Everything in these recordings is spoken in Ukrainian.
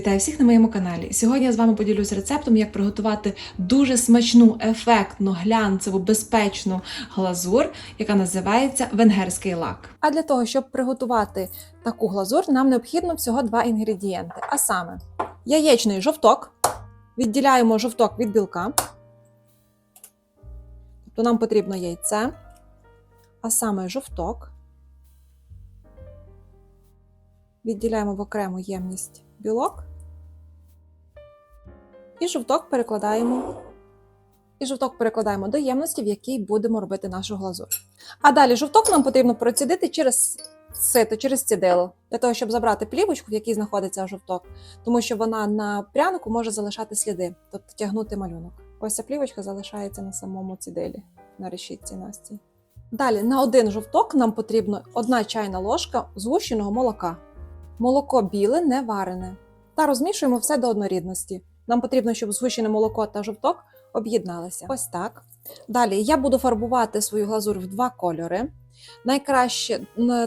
Вітаю всіх на моєму каналі. Сьогодні я з вами поділюсь рецептом, як приготувати дуже смачну, ефектну, глянцеву, безпечну глазур, яка називається венгерський лак. А для того, щоб приготувати таку глазур, нам необхідно всього два інгредієнти. А саме яєчний жовток. Відділяємо жовток від білка. Тобто нам потрібно яйце, а саме жовток. Відділяємо в окрему ємність білок. І жовток перекладаємо. І жовток перекладаємо до ємності, в якій будемо робити нашу глазур. А далі жовток нам потрібно процідити через сито, через цідило, для того, щоб забрати плівочку, в якій знаходиться жовток, тому що вона на прянику може залишати сліди, тобто тягнути малюнок. Ось ця плівочка залишається на самому цідилі, на решітці Насті. Далі на один жовток нам потрібно одна чайна ложка згущеного молока. Молоко біле, не варене. Та розмішуємо все до однорідності. Нам потрібно, щоб згущене молоко та жовток об'єдналися. Ось так. Далі я буду фарбувати свою глазур в два кольори. Найкраще,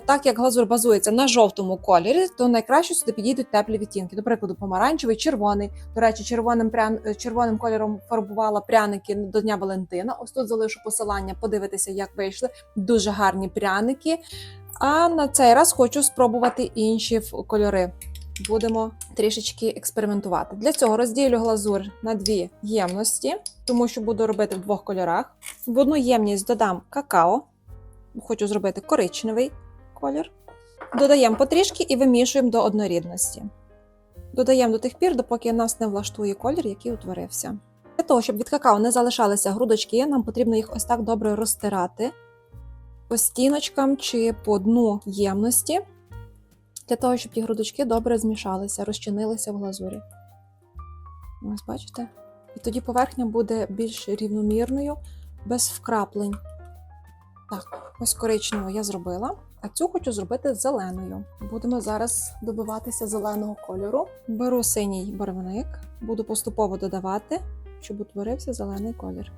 так як глазур базується на жовтому кольорі, то найкраще сюди підійдуть теплі відтінки. До прикладу, помаранчевий, червоний. До речі, червоним, прян... е, червоним кольором фарбувала пряники до Дня Валентина. Ось тут залишу посилання, подивитися, як вийшли. Дуже гарні пряники. А на цей раз хочу спробувати інші кольори. Будемо трішечки експериментувати. Для цього розділю глазур на дві ємності, тому що буду робити в двох кольорах. В одну ємність додам какао, хочу зробити коричневий колір. Додаємо потрішки і вимішуємо до однорідності. Додаємо до тих пір, допоки нас не влаштує колір, який утворився. Для того, щоб від какао не залишалися грудочки, нам потрібно їх ось так добре розтирати по стіночкам чи по дну ємності, для того, щоб ті грудочки добре змішалися, розчинилися в глазурі. Ось бачите? І тоді поверхня буде більш рівномірною, без вкраплень. Так, ось коричневу я зробила, а цю хочу зробити зеленою. Будемо зараз добиватися зеленого кольору. Беру синій барвник, буду поступово додавати, щоб утворився зелений колір.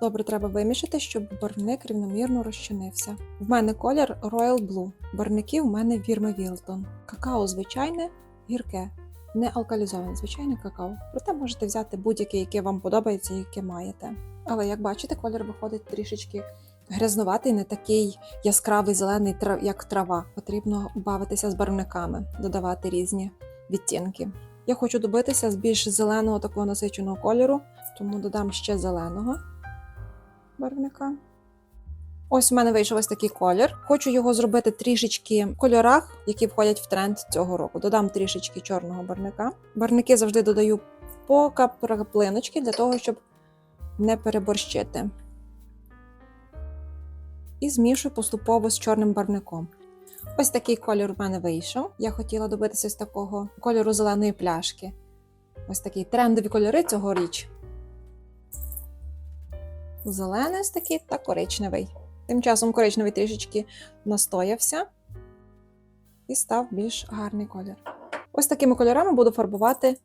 Добре, треба вимішати, щоб барвник рівномірно розчинився. В мене колір Royal Blue. Барвники в мене Вірми Вілтон. Какао звичайне, гірке, не алкалізоване, звичайне какао. Проте можете взяти будь-яке, яке вам подобається, яке маєте. Але як бачите, колір виходить трішечки грязнуватий, не такий яскравий зелений, як трава. Потрібно бавитися з барвниками, додавати різні відтінки. Я хочу добитися з більш зеленого такого насиченого кольору, тому додам ще зеленого барвника. Ось у мене вийшов ось такий колір. Хочу його зробити трішечки в кольорах, які входять в тренд цього року. Додам трішечки чорного барвника. Барвники завжди додаю по краплиночки для того, щоб не переборщити. І змішую поступово з чорним барвником. Ось такий колір у мене вийшов. Я хотіла добитися ось такого кольору зеленої пляшки. Ось такі трендові кольори цьогоріч зелений ось такий та коричневий. Тим часом коричневий трішечки настоявся і став більш гарний колір. Ось такими кольорами буду фарбувати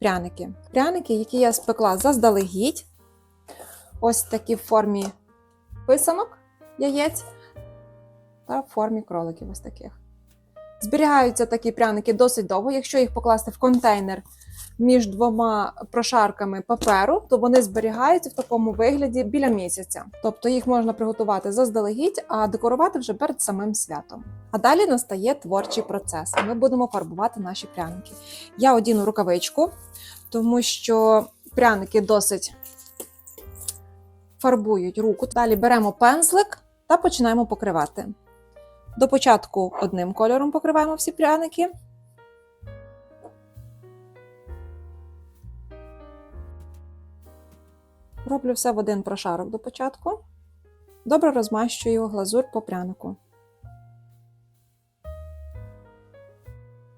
пряники. Пряники, які я спекла заздалегідь, ось такі в формі писанок яєць та в формі кроликів ось таких. Зберігаються такі пряники досить довго, якщо їх покласти в контейнер між двома прошарками паперу, то вони зберігаються в такому вигляді біля місяця. Тобто їх можна приготувати заздалегідь, а декорувати вже перед самим святом. А далі настає творчий процес. Ми будемо фарбувати наші пряники. Я одіну рукавичку, тому що пряники досить фарбують руку. Далі беремо пензлик та починаємо покривати. До початку одним кольором покриваємо всі пряники. Роблю все в один прошарок до початку. Добре розмащую глазур по прянику.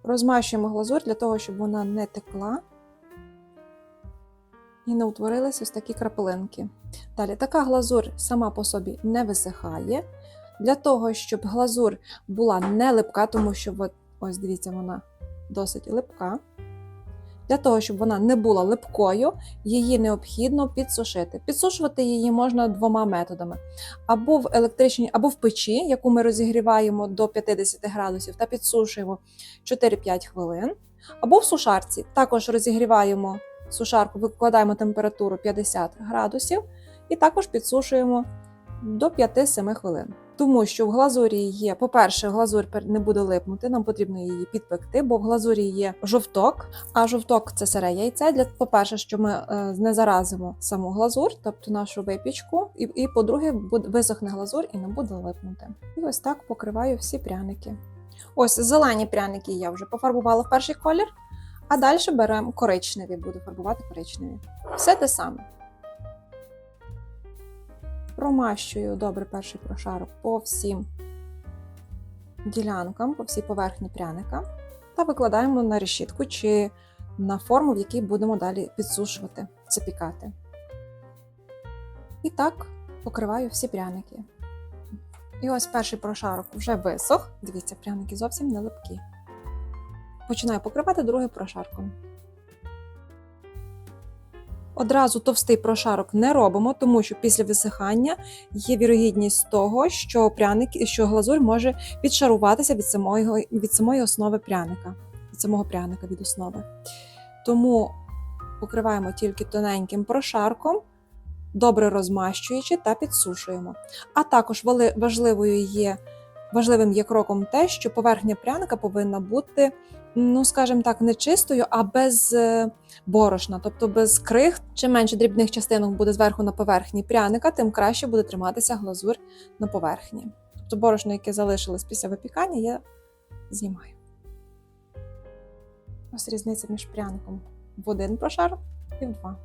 Розмащуємо глазур для того, щоб вона не текла і не утворились ось такі крапелинки. Далі, така глазур сама по собі не висихає. Для того, щоб глазур була не липка, тому що ось дивіться, вона досить липка. Для того, щоб вона не була липкою, її необхідно підсушити. Підсушувати її можна двома методами: або в електричній, або в печі, яку ми розігріваємо до 50 градусів та підсушуємо 4-5 хвилин, або в сушарці. Також розігріваємо сушарку, викладаємо температуру 50 градусів і також підсушуємо до 5-7 хвилин. Тому що в глазурі є, по-перше, глазурь пер- не буде липнути, нам потрібно її підпекти, бо в глазурі є жовток, а жовток це сире яйце. Для по-перше, що ми е, не заразимо саму глазур, тобто нашу випічку, і, і по-друге, висохне глазур і не буде липнути. І ось так покриваю всі пряники. Ось зелені пряники я вже пофарбувала в перший колір, а далі беремо коричневі, буду фарбувати коричневі. Все те саме. Промащую добре перший прошарок по всім ділянкам, по всій поверхні пряника та викладаємо на решітку чи на форму, в якій будемо далі підсушувати, запікати. І так покриваю всі пряники. І ось перший прошарок вже висох. Дивіться, пряники зовсім не липкі. Починаю покривати другим прошарком. Одразу товстий прошарок не робимо, тому що після висихання є вірогідність того, що пряники, що глазурь може відшаруватися від самої, від самої основи пряника, від самого пряника від основи. Тому покриваємо тільки тоненьким прошарком, добре розмащуючи та підсушуємо. А також важливою є, важливим є кроком те, що поверхня пряника повинна бути, ну скажімо так, не чистою, а без е, борошна, тобто без крих. Чим менше дрібних частинок буде зверху на поверхні пряника, тим краще буде триматися глазурь на поверхні. Тобто борошно, яке залишилось після випікання, я знімаю. Ось різниця між пряником в один прошар і в два.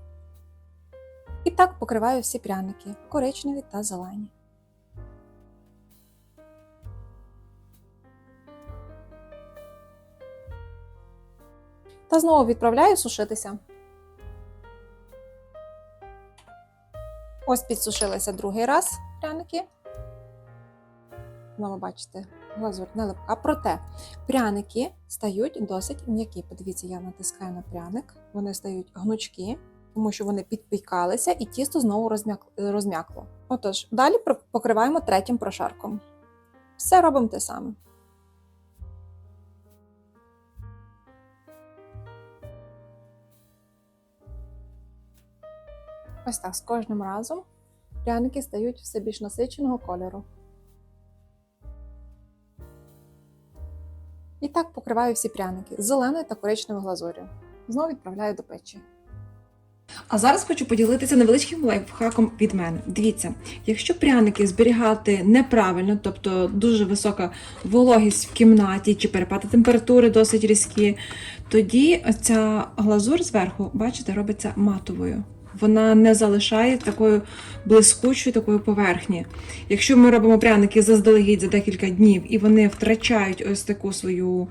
І так покриваю всі пряники коричневі та зелені. Та знову відправляю сушитися. Ось підсушилися другий раз пряники. Знову бачите, глазурь не липка. Проте пряники стають досить м'які. Подивіться, я натискаю на пряник, вони стають гнучкі, тому що вони підпікалися і тісто знову розм'якло. Отож, далі покриваємо третім прошарком. Все робимо те саме. Ось так з кожним разом пряники стають все більш насиченого кольору. І так покриваю всі пряники з зеленою та коричневою глазур'ю. Знову відправляю до печі. А зараз хочу поділитися невеличким лайфхаком від мене. Дивіться, якщо пряники зберігати неправильно, тобто дуже висока вологість в кімнаті чи перепади температури досить різкі, тоді ця глазур зверху, бачите, робиться матовою. Вона не залишає такою блискучої такої поверхні. Якщо ми робимо пряники заздалегідь за декілька днів і вони втрачають ось таку свою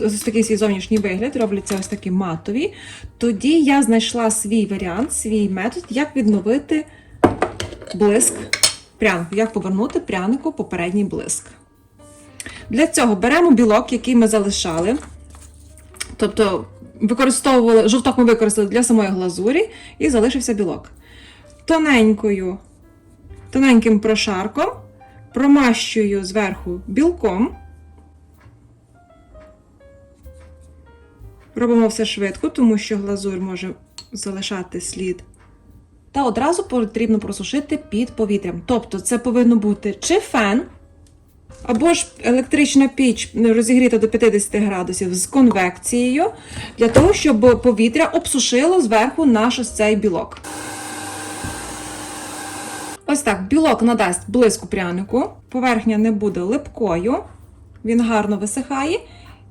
ось такий свій зовнішній вигляд, робляться ось такі матові, тоді я знайшла свій варіант, свій метод, як відновити блиск прянику, як повернути прянику попередній блиск. Для цього беремо білок, який ми залишали. Тобто використовували, жовток ми використали для самої глазурі і залишився білок. Тоненькою, тоненьким прошарком промащую зверху білком. Робимо все швидко, тому що глазур може залишати слід. Та одразу потрібно просушити під повітрям. Тобто це повинно бути чи фен, або ж електрична піч розігріта до 50 градусів з конвекцією, для того, щоб повітря обсушило зверху наш ось цей білок. Ось так, білок надасть блиску прянику, поверхня не буде липкою, він гарно висихає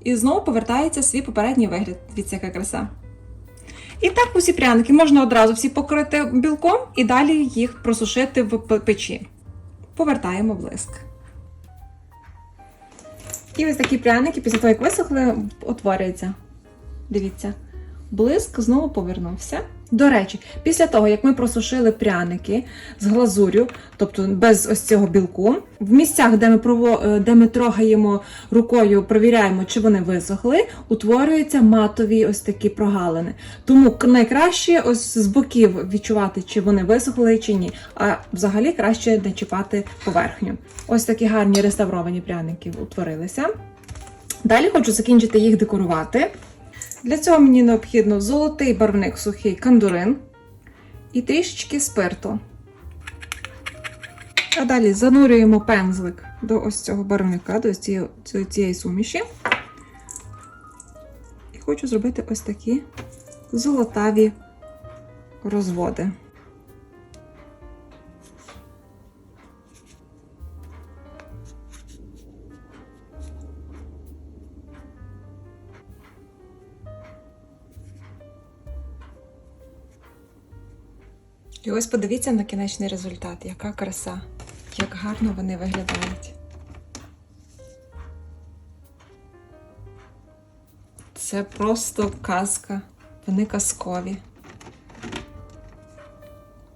і знову повертається свій попередній вигляд. Дивіться, яка краса. І так усі пряники можна одразу всі покрити білком і далі їх просушити в печі. Повертаємо блиск. І ось такі пряники, після того, як висохли, утворюються. Дивіться, блиск знову повернувся. До речі, після того, як ми просушили пряники з глазурю, тобто без ось цього білку, в місцях, де ми, прово... е, де ми трогаємо рукою, провіряємо, чи вони висохли, утворюються матові ось такі прогалини. Тому найкраще ось з боків відчувати, чи вони висохли, чи ні. А взагалі краще не чіпати поверхню. Ось такі гарні реставровані пряники утворилися. Далі хочу закінчити їх декорувати. Для цього мені необхідно золотий барвник сухий кандурин і трішечки спирту. А далі занурюємо пензлик до ось цього барвника, до цієї, цієї- суміші. І хочу зробити ось такі золотаві розводи. І ось подивіться на кінечний результат, яка краса, як гарно вони виглядають. Це просто казка. Вони казкові.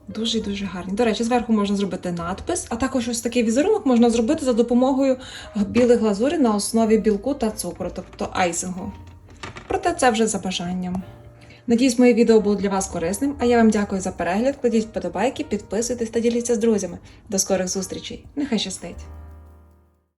Дуже дуже гарні. До речі, зверху можна зробити надпис, а також ось такий візерунок можна зробити за допомогою білих глазурі на основі білку та цукру, тобто айсингу. Проте це вже за бажанням. Надіюсь, моє відео було для вас корисним, а я вам дякую за перегляд. Кладіть вподобайки, підписуйтесь та діліться з друзями. До скорих зустрічей. Нехай щастить!